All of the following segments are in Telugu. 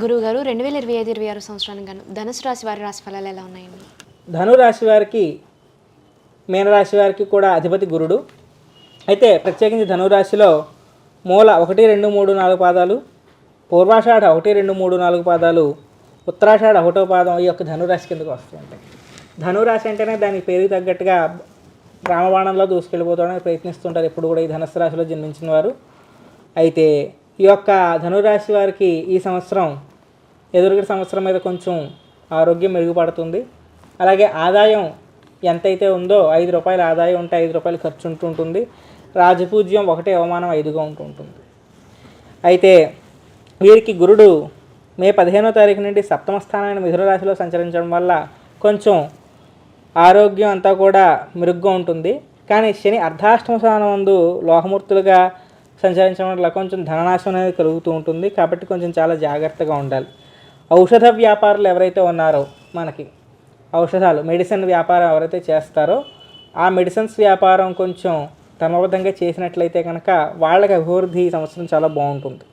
గురువుగారు రెండు వేల ఇరవై ఐదు ఇరవై ఆరు సంవత్సరానికి గాను ధనుసు రాశి వారి రాశి ఫలాలు ఎలా ఉన్నాయండి? ధనురాశి వారికి మీనరాశి వారికి కూడా అధిపతి గురుడు. అయితే ప్రత్యేకించి ధనురాశిలో మూల ఒకటి రెండు మూడు నాలుగు పాదాలు పూర్వాషాఢ ఒకటి రెండు మూడు నాలుగు పాదాలు ఉత్తరాషాఢ ఒకటో పాదం ఈ యొక్క ధనురాశి కిందకు వస్తూ ఉంటాయి. ధనురాశి అంటేనే దాని పేరుకి తగ్గట్టుగా రామబాణంలో దూసుకెళ్ళిపోతాడని ప్రయత్నిస్తుంటారు ఎప్పుడు కూడా ఈ ధనుసు రాశిలో జన్మించిన వారు. అయితే ఈ యొక్క ధనురాశి వారికి ఈ సంవత్సరం ఎదురుగడ సంవత్సరం మీద కొంచెం ఆరోగ్యం మెరుగుపడుతుంది. అలాగే ఆదాయం ఎంతైతే ఉందో ఐదు రూపాయల ఆదాయం ఉంటే ఐదు రూపాయలు ఖర్చు ఉంటూ ఉంటుంది. రాజపూజ్యం ఒకటే అవమానం ఐదుగా ఉంటూ ఉంటుంది. అయితే వీరికి గురుడు మే పదిహేనో తారీఖు నుండి సప్తమ స్థానమైన మిథున రాశిలో సంచరించడం వల్ల కొంచెం ఆరోగ్యం అంతా కూడా మెరుగ్గా ఉంటుంది. కానీ శని అర్ధాష్టమ స్థానం నందు లోహమూర్తులుగా సంచరించడం వల్ల కొంచెం ధననాశం అనేది కలుగుతూ ఉంటుంది. కాబట్టి కొంచెం చాలా జాగ్రత్తగా ఉండాలి. ఔషధ వ్యాపారులు ఎవరైతే ఉన్నారో మనకి ఔషధాలు మెడిసిన్ వ్యాపారం ఎవరైతే చేస్తారో ఆ మెడిసిన్స్ వ్యాపారం కొంచెం క్రమబద్ధంగా చేసినట్లయితే కనుక వాళ్ళకి అభివృద్ధి ఈ సంవత్సరం చాలా బాగుంటుంది.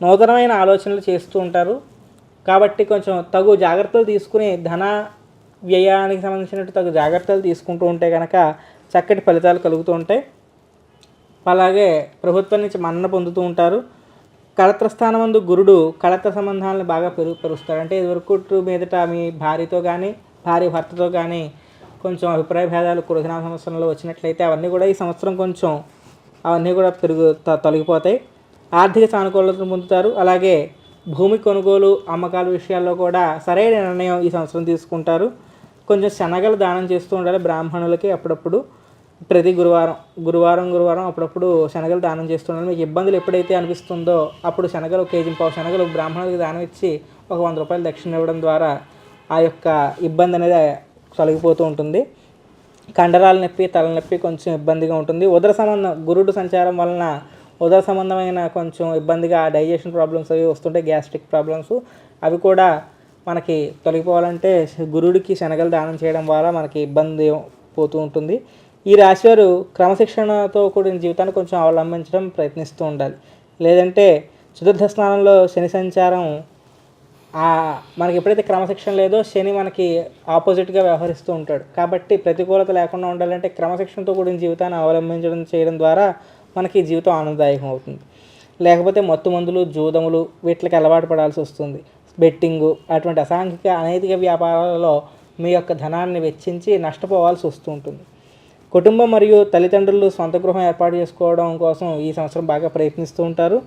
నూతనమైన ఆలోచనలు చేస్తూ ఉంటారు. కాబట్టి కొంచెం తగు జాగ్రత్తలు తీసుకుని ధన వ్యయానికి సంబంధించినట్టు తగు జాగ్రత్తలు తీసుకుంటూ ఉంటే కనుక చక్కటి ఫలితాలు కలుగుతూ ఉంటాయి. అలాగే ప్రభుత్వం నుంచి మన్నన పొందుతూ ఉంటారు. కళత్రస్థానం స్థానమందు గురుడు కళత్ర సంబంధాలను బాగా పెరుగు పెరుస్తాడు. అంటే ఇదివరకు మీదట మీ భార్యతో కానీ భార్య భర్తతో కానీ కొంచెం అభిప్రాయ భేదాలు కురుదిన సంవత్సరంలో వచ్చినట్లయితే అవన్నీ కూడా ఈ సంవత్సరం కొంచెం అవన్నీ కూడా పెరుగు తొలగిపోతాయి. ఆర్థిక సానుకూలతను పొందుతారు. అలాగే భూమి కొనుగోలు అమ్మకాల విషయాల్లో కూడా సరైన నిర్ణయం ఈ సంవత్సరం తీసుకుంటారు. కొంచెం శనగలు దానం చేస్తూ ఉండాలి బ్రాహ్మణులకి అప్పుడప్పుడు. ప్రతి గురువారం గురువారం గురువారం అప్పుడప్పుడు శనగలు దానం చేస్తున్నాను మీకు ఇబ్బందులు ఎప్పుడైతే అనిపిస్తుందో అప్పుడు శనగలు ఒక కేజీ పావు శనగలు బ్రాహ్మణులకు దానం ఇచ్చి ఒక వంద రూపాయలు దక్షిణ ఇవ్వడం ద్వారా ఆ యొక్క ఇబ్బంది అనేది తొలగిపోతూ ఉంటుంది. కండరాల నొప్పి తలనొప్పి కొంచెం ఇబ్బందిగా ఉంటుంది. ఉదర సంబంధం గురుడు సంచారం వలన ఉదర సంబంధమైన కొంచెం ఇబ్బందిగా డైజెషన్ ప్రాబ్లమ్స్ అవి వస్తుంటాయి గ్యాస్ట్రిక్ ప్రాబ్లమ్స్. అవి కూడా మనకి తొలగిపోవాలంటే గురుడికి శనగలు దానం చేయడం ద్వారా మనకి ఇబ్బంది పోతూ ఉంటుంది. ఈ రాశివారు క్రమశిక్షణతో కూడిన జీవితాన్ని కొంచెం అవలంబించడం ప్రయత్నిస్తూ ఉండాలి. లేదంటే చతుర్థ స్నానంలో శని సంచారం మనకి ఎప్పుడైతే క్రమశిక్షణ లేదో శని మనకి ఆపోజిట్గా వ్యవహరిస్తూ ఉంటాడు. కాబట్టి ప్రతికూలత లేకుండా ఉండాలంటే క్రమశిక్షణతో కూడిన జీవితాన్ని అవలంబించడం చేయడం ద్వారా మనకి జీవితం ఆనందదాయకం అవుతుంది. లేకపోతే మత్తు మందులు జూదములు వీటికి అలవాటు పడాల్సి వస్తుంది. బెట్టింగు అటువంటి అసాంఘిక అనైతిక వ్యాపారాలలో మీ యొక్క ధనాన్ని వెచ్చించి నష్టపోవాల్సి వస్తూ ఉంటుంది. కుటుంబం మరియు తల్లిదండ్రులు సొంత గృహం ఏర్పాటు చేసుకోవడం కోసం ఈ సంవత్సరం బాగా ప్రయత్నిస్తూ ఉంటారు.